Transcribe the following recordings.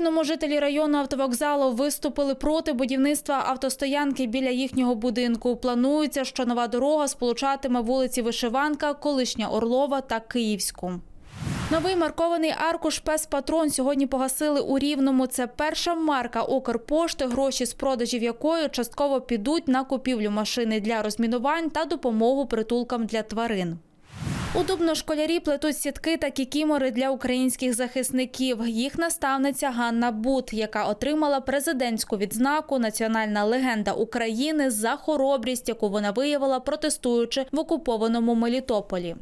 Рівному жителі району автовокзалу виступили проти будівництва автостоянки біля їхнього будинку. Планується, що нова дорога сполучатиме вулиці Вишиванка, колишня Орлова та Київську. Новий маркований аркуш Пес Патрон сьогодні погасили у Рівному. Це перша марка Укрпошти, гроші з продажів якої частково підуть на купівлю машини для розмінувань та допомогу притулкам для тварин. У Дубно школярі плетуть сітки та кікімори для українських захисників. Їх наставниця Ганна Бут, яка отримала президентську відзнаку Національна легенда України за хоробрість, яку вона виявила, протестуючи в окупованому Мелітополі.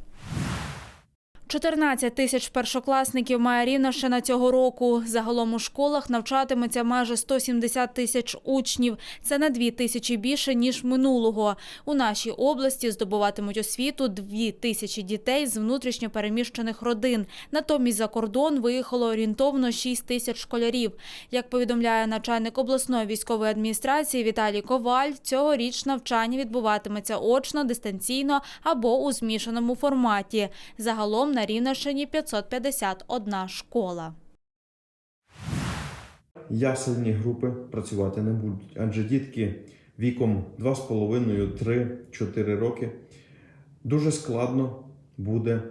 14 тисяч першокласників має Рівненщина цього року. Загалом у школах навчатиметься майже 170 тисяч учнів. Це на 2 тисячі більше, ніж минулого. У нашій області здобуватимуть освіту 2 тисячі дітей з внутрішньо переміщених родин. Натомість за кордон виїхало орієнтовно 6 тисяч школярів. Як повідомляє начальник обласної військової адміністрації Віталій Коваль, цьогоріч навчання відбуватиметься очно, дистанційно або у змішаному форматі. Загалом на Рівненщині 551 школа. Ясельні групи працювати не будуть, адже дітки віком 2,5, 3, 4 роки дуже складно буде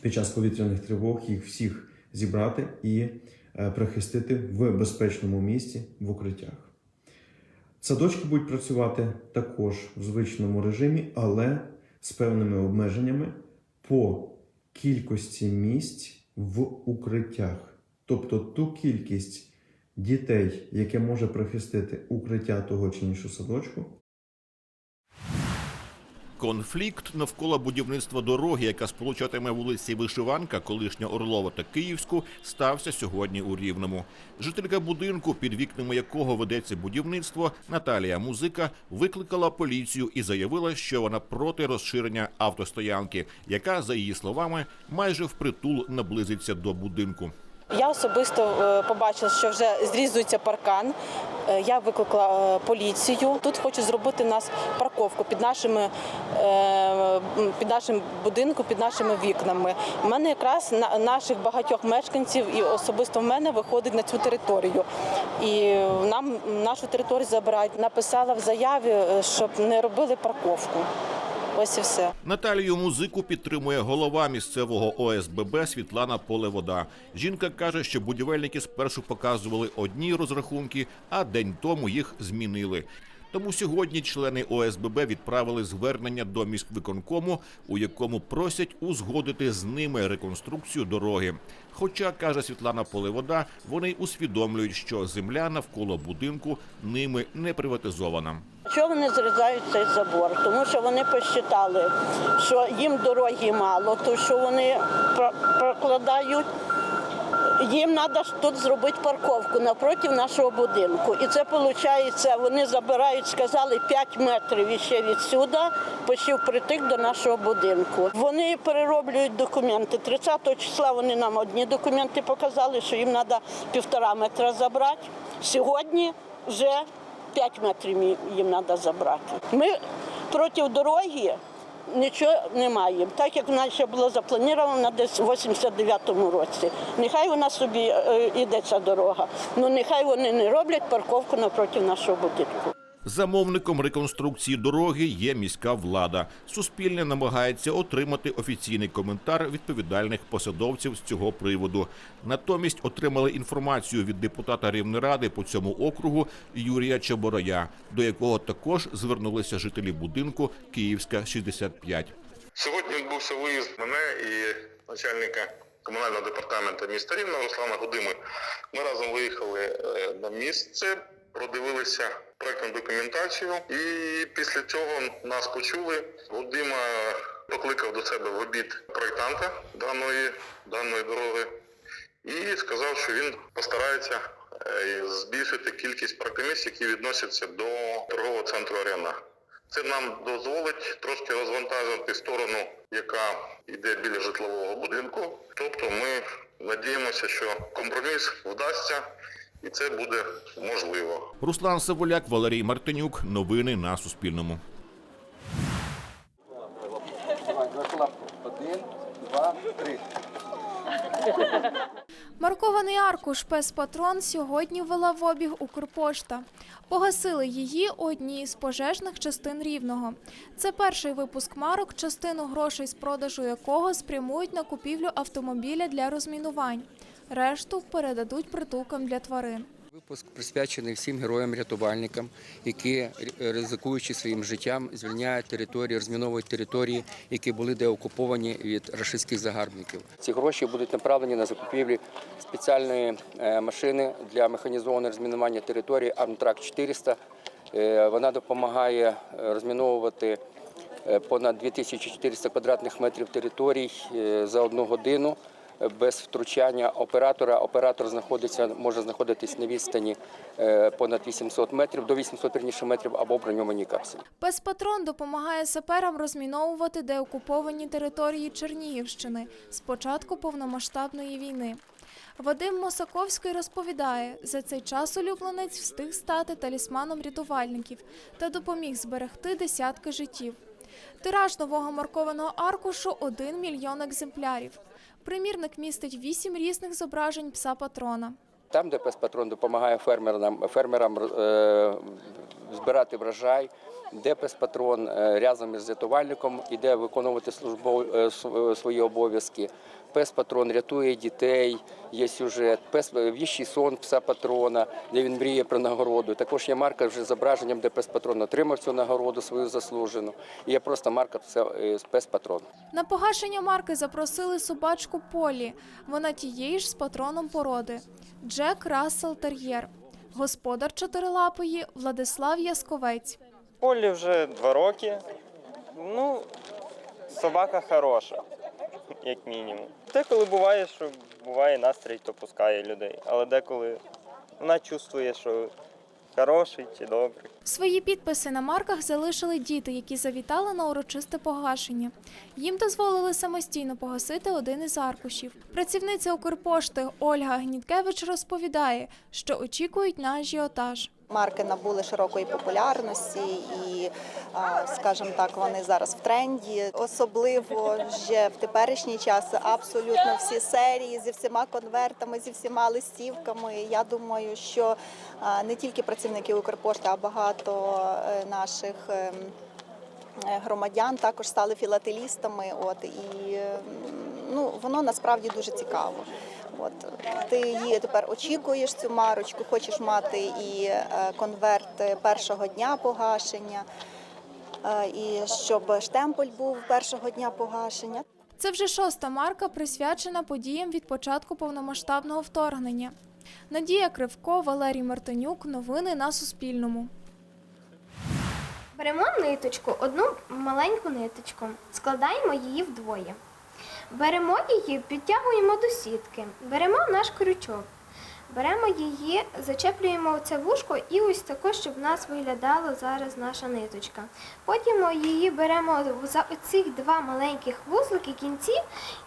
під час повітряних тривог їх всіх зібрати і е, прихистити в безпечному місці в укриттях. Садочки будуть працювати також в звичному режимі, але з певними обмеженнями по кількості місць в укриттях. Тобто ту кількість дітей, яке може прихистити укриття того чи іншого садочку, Конфлікт навколо будівництва дороги, яка сполучатиме вулиці Вишиванка, колишня Орлова та Київську, стався сьогодні у Рівному. Жителька будинку, під вікнами якого ведеться будівництво, Наталія Музика викликала поліцію і заявила, що вона проти розширення автостоянки, яка, за її словами, майже впритул наблизиться до будинку. Я особисто е, побачила, що вже зрізується паркан. Е, Я викликала е, поліцію. Тут хочуть зробити нас парковку під нашими під нашим будинком, під нашими вікнами. У мене якраз на наших багатьох мешканців і особисто в мене виходить на цю територію. І нам нашу територію забирають. Написала в заяві, щоб не робили парковку. Ось і все. Наталію музику підтримує голова місцевого ОСББ Світлана Полевода. Жінка каже, що будівельники спершу показували одні розрахунки, а день тому їх змінили. Тому сьогодні члени ОСББ відправили звернення до міськвиконкому, у якому просять узгодити з ними реконструкцію дороги. Хоча, каже Світлана Полевода, вони усвідомлюють, що земля навколо будинку ними не приватизована. Чого вони зрізають цей забор? Тому що вони посчитали, що їм дороги мало, то що вони прокладають. Їм треба тут зробити парковку напроти нашого будинку. І це виходить, вони забирають, сказали, 5 метрів іще відсюди, почти впритик до нашого будинку. Вони перероблюють документи. 30 числа вони нам одні документи показали, що їм треба півтора метра забрати. Сьогодні вже 5 метрів їм треба забрати. Ми проти дороги нічого не маємо. Так як в нас ще було заплановано десь в 89-му році. Нехай вона собі йде іде ця дорога. Ну нехай вони не роблять парковку напроти нашого будинку. Замовником реконструкції дороги є міська влада. Суспільне намагається отримати офіційний коментар відповідальних посадовців з цього приводу. Натомість отримали інформацію від депутата Рівнеради по цьому округу Юрія Чебороя, до якого також звернулися жителі будинку Київська 65. Сьогодні відбувся виїзд мене і начальника комунального департаменту міста Рівного Руслана Гудими. Ми разом виїхали е, на місце, продивилися проектну документацію, і після цього нас почули. Гудима покликав до себе в обід проєктанта даної, даної дороги і сказав, що він постарається е, збільшити кількість паркомісць, які відносяться до торгового центру Арена. Це нам дозволить трошки розвантажити сторону, яка йде біля житлового будинку. Тобто ми надіємося, що компроміс вдасться і це буде можливо. Руслан Саволяк, Валерій Мартинюк. Новини на Суспільному. Один, два, три. Маркований аркуш Пес Патрон сьогодні ввела в обіг Укрпошта. Погасили її у одній із пожежних частин Рівного. Це перший випуск марок, частину грошей з продажу якого спрямують на купівлю автомобіля для розмінувань. Решту передадуть притулкам для тварин. Випуск присвячений всім героям-рятувальникам, які е, ризикуючи своїм життям, звільняють території, розміновують території, які були деокуповані від рашистських загарбників. Ці гроші будуть направлені на закупівлю спеціальної е, машини для механізованого розмінування території Армтрак 400. Е, Вона допомагає розміновувати понад 2400 квадратних метрів територій за одну годину без втручання оператора. Оператор знаходиться, може знаходитись на відстані е, понад 800 метрів, до 800 вірніше метрів або броньованій капсулі. Пес Патрон допомагає саперам розміновувати деокуповані території Чернігівщини з початку повномасштабної війни. Вадим Мосаковський розповідає, за цей час улюбленець встиг стати талісманом рятувальників та допоміг зберегти десятки життів. Тираж нового маркованого аркушу 1 мільйон екземплярів. Примірник містить вісім різних зображень пса патрона. Там, де пес-патрон допомагає фермерам, фермерам е, збирати врожай, де пес-патрон е, разом із рятувальником іде виконувати службові е, свої обов'язки. Пес-патрон рятує дітей, є сюжет, пес віщий сон пса патрона, де він мріє про нагороду. Також є марка вже з зображенням, де пес-патрон отримав цю нагороду свою заслужену. І є просто марка е, пес-патрон. На погашення марки запросили собачку Полі. Вона тієї ж з патроном породи Джек Рассел Тер'єр. Господар чотирилапої Владислав Ясковець. Полі вже два роки. Ну, собака хороша, як мінімум. Деколи буває, що буває настрій, то пускає людей. Але деколи вона чувствує, що хороший чи добрий. Свої підписи на марках залишили діти, які завітали на урочисте погашення. Їм дозволили самостійно погасити один із аркушів. Працівниця Укрпошти Ольга Гніткевич розповідає, що очікують на ажіотаж. Марки набули широкої популярності, і, скажімо так, вони зараз в тренді. Особливо вже в теперішній час абсолютно всі серії зі всіма конвертами, зі всіма листівками. Я думаю, що не тільки працівники Укрпошти, а багато е, наших. ем, е, Громадян також стали філателістами, от і ем, ну воно насправді дуже цікаво. От ти її тепер очікуєш цю марочку, хочеш мати і е, конверт першого дня погашення, е, і щоб штемпель був першого дня погашення. Це вже шоста марка, присвячена подіям від початку повномасштабного вторгнення. Надія Кривко, Валерій Мартинюк. Новини на Суспільному. Беремо ниточку, одну маленьку ниточку, складаємо її вдвоє. Беремо її, підтягуємо до сітки, беремо наш крючок, беремо її, зачеплюємо це вушко і ось тако, щоб в нас виглядала зараз наша ниточка. Потім її беремо за оці два маленьких вузлики кінці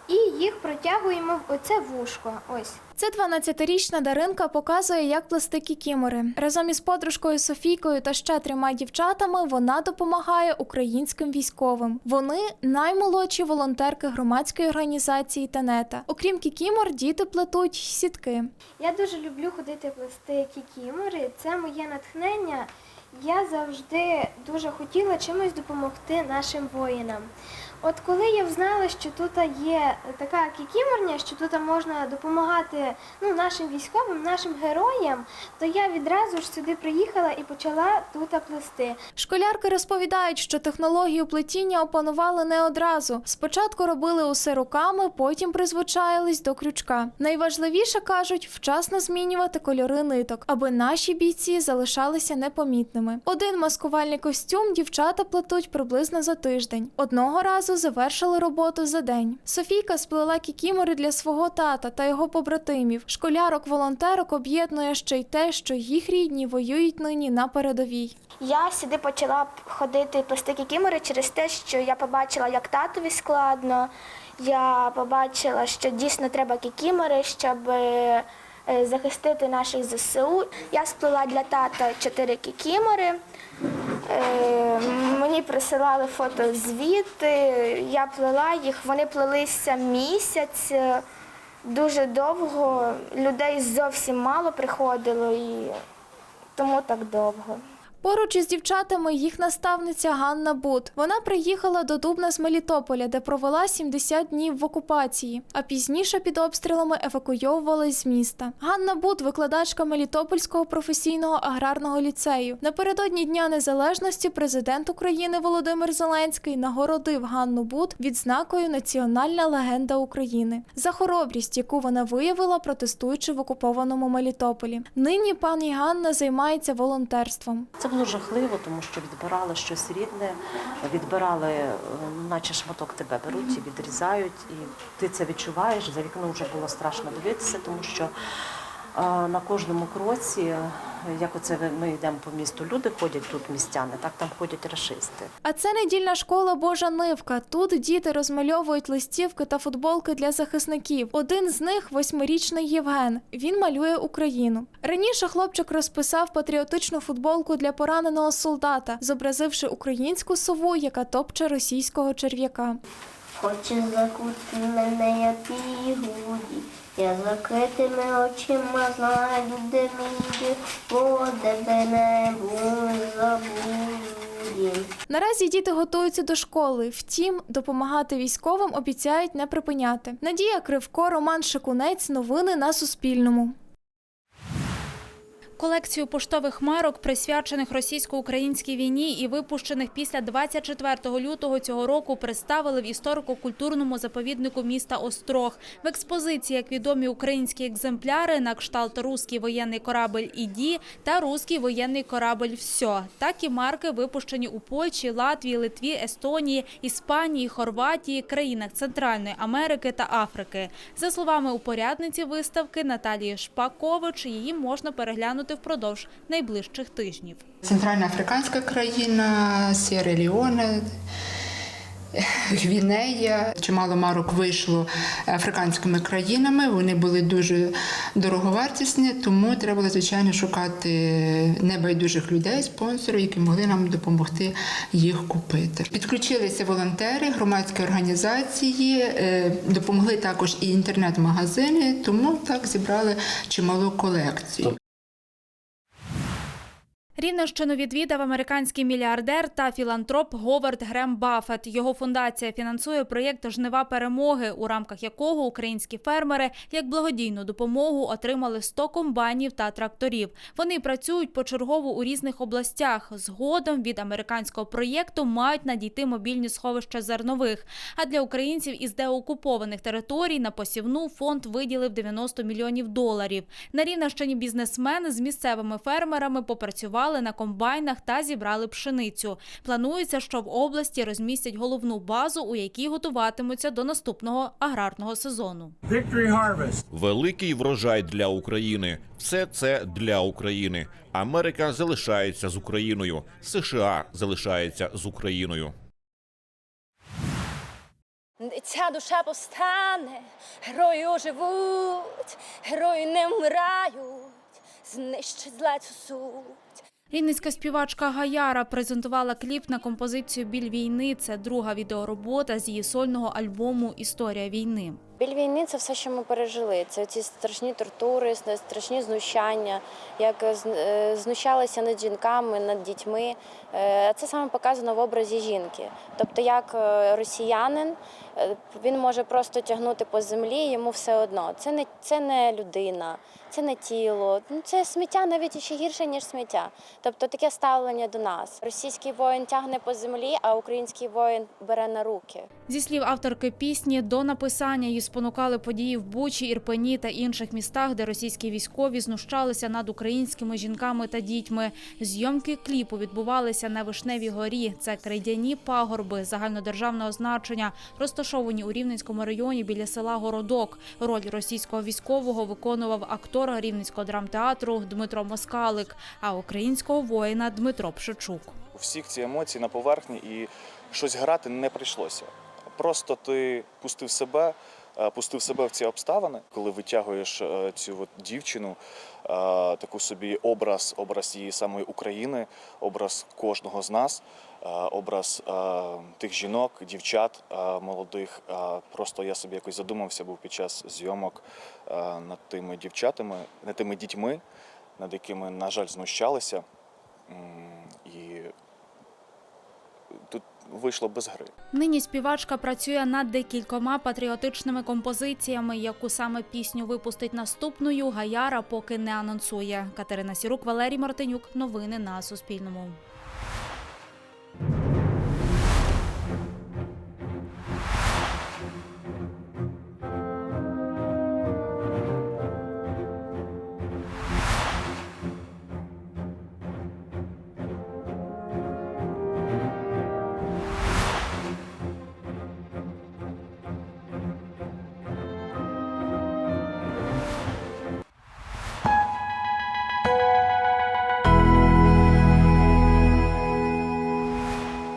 і їх протягуємо в оце вушко. Ось. Це 12-річна Даринка показує, як плести кікімори. Разом із подружкою Софійкою та ще трьома дівчатами вона допомагає українським військовим. Вони наймолодші волонтерки громадської організації Тенета. Окрім кікімор, діти плетуть сітки. Я дуже люблю ходити плести кікімори. Це моє натхнення. Я завжди дуже хотіла чимось допомогти нашим воїнам. От коли я взнала, що тут є така кікіморня, що тут можна допомагати ну, нашим військовим, нашим героям, то я відразу ж сюди приїхала і почала тут плести. Школярки розповідають, що технологію плетіння опанували не одразу. Спочатку робили усе руками, потім призвичаїлись до крючка. Найважливіше кажуть, вчасно змінювати кольори ниток, аби наші бійці залишалися непомітними. Один маскувальний костюм дівчата плетуть приблизно за тиждень. Одного разу завершили роботу за день. Софійка сплела кікімори для свого тата та його побратимів. Школярок-волонтерок об'єднує ще й те, що їх рідні воюють нині на передовій. Я сюди почала ходити плести кікімори через те, що я побачила, як татові складно. Я побачила, що дійсно треба кікімори, щоб е, захистити наших ЗСУ. Я сплела для тата чотири кікімори. Е, Мені присилали фото звіти, я плела їх, вони плелися місяць. дуже довго, людей зовсім мало приходило і тому так довго. Поруч із дівчатами їх наставниця Ганна Бут. Вона приїхала до Дубна з Мелітополя, де провела 70 днів в окупації, а пізніше під обстрілами евакуйовувалась з міста. Ганна Бут, викладачка Мелітопольського професійного аграрного ліцею. Напередодні Дня Незалежності президент України Володимир Зеленський нагородив Ганну Бут відзнакою Національна легенда України за хоробрість, яку вона виявила, протестуючи в окупованому Мелітополі. Нині пані Ганна займається волонтерством. Це було жахливо, тому що відбирали щось рідне, відбирали, е, наче шматок тебе беруть і відрізають, і ти це відчуваєш. За вікном вже було страшно дивитися, тому що на кожному кроці, як оце ми йдемо по місту, люди ходять тут містяни, так там ходять рашисти. А це недільна школа Божа Нивка. Тут діти розмальовують листівки та футболки для захисників. Один з них восьмирічний Євген. Він малює Україну. Раніше хлопчик розписав патріотичну футболку для пораненого солдата, зобразивши українську сову, яка топче російського черв'яка. Хочеш закути мене, як пігуді, я закритими очима знайду, де мій де не забуду. Наразі діти готуються до школи. Втім, допомагати військовим обіцяють не припиняти. Надія Кривко, Роман Шикунець. Новини на Суспільному. Колекцію поштових марок, присвячених російсько-українській війні і випущених після 24 лютого цього року, представили в історико-культурному заповіднику міста Острог. В експозиції як відомі українські екземпляри на кшталт «Руський воєнний корабль «Іді» та «Руський воєнний корабль «Всьо». Так і марки випущені у Польщі, Латвії, Литві, Естонії, Іспанії, Хорватії, країнах Центральної Америки та Африки. За словами упорядниці виставки Наталії Шпакович, її можна переглянути впродовж найближчих тижнів. Центральна африканська країна, Сєра Ліоне, Гвінея. Чимало марок вийшло африканськими країнами. Вони були дуже дороговартісні, тому треба було, звичайно, шукати небайдужих людей, спонсорів, які могли нам допомогти їх купити. Підключилися волонтери, громадські організації, е, допомогли також і інтернет-магазини, тому так зібрали чималу колекцію. Рівненщину відвідав американський мільярдер та філантроп Говард Грем Баффет. Його фундація фінансує проєкт Жнива перемоги, у рамках якого українські фермери як благодійну допомогу отримали 100 комбайнів та тракторів. Вони працюють почергово у різних областях. Згодом від американського проєкту мають надійти мобільні сховища зернових. А для українців із деокупованих територій на посівну фонд виділив 90 мільйонів доларів. На Рівненщині бізнесмени з місцевими фермерами попрацювали на комбайнах та зібрали пшеницю. Планується, що в області розмістять головну базу, у якій готуватимуться до наступного аграрного сезону. Великий врожай для України. Все це для України. Америка залишається з Україною. США залишається з Україною. Ця душа повстане, герої оживуть, герої не вмирають, знищить зла цю суть. Рівненська співачка Гаяра презентувала кліп на композицію Біль війни. Це друга відеоробота з її сольного альбому Історія війни. Біль війни це все, що ми пережили. Це ці страшні тортури, страшні знущання, як е, знущалися над жінками, над дітьми. Е, Це саме показано в образі жінки. Тобто, як е, росіянин е, він може просто тягнути по землі, йому все одно. Це не це не людина, це не тіло. Ну це сміття навіть ще гірше ніж сміття. Тобто таке ставлення до нас. Російський воїн тягне по землі, а український воїн бере на руки. Зі слів авторки пісні, до написання її спонукали події в Бучі, Ірпені та інших містах, де російські військові знущалися над українськими жінками та дітьми. Зйомки кліпу відбувалися на Вишневій горі. Це крейдяні пагорби загальнодержавного значення, розташовані у Рівненському районі біля села Городок. Роль російського військового виконував актор Рівненського драмтеатру Дмитро Москалик, а українського воїна Дмитро Пшичук. Всіх ці емоції на поверхні і щось грати не прийшлося. Просто ти пустив себе, пустив себе в ці обставини, коли витягуєш е, цю от дівчину, е, таку собі образ, образ її самої України, образ кожного з нас, е, образ е, тих жінок, дівчат е, молодих. Е, Просто я собі якось задумався був під час зйомок е, над тими дівчатами, над тими дітьми, над якими, на жаль, знущалися. М, І тут вийшло без гри. Нині співачка працює над декількома патріотичними композиціями. Яку саме пісню випустить наступною, Гаяра поки не анонсує. Катерина Сірук, Валерій Мартинюк. Новини на Суспільному.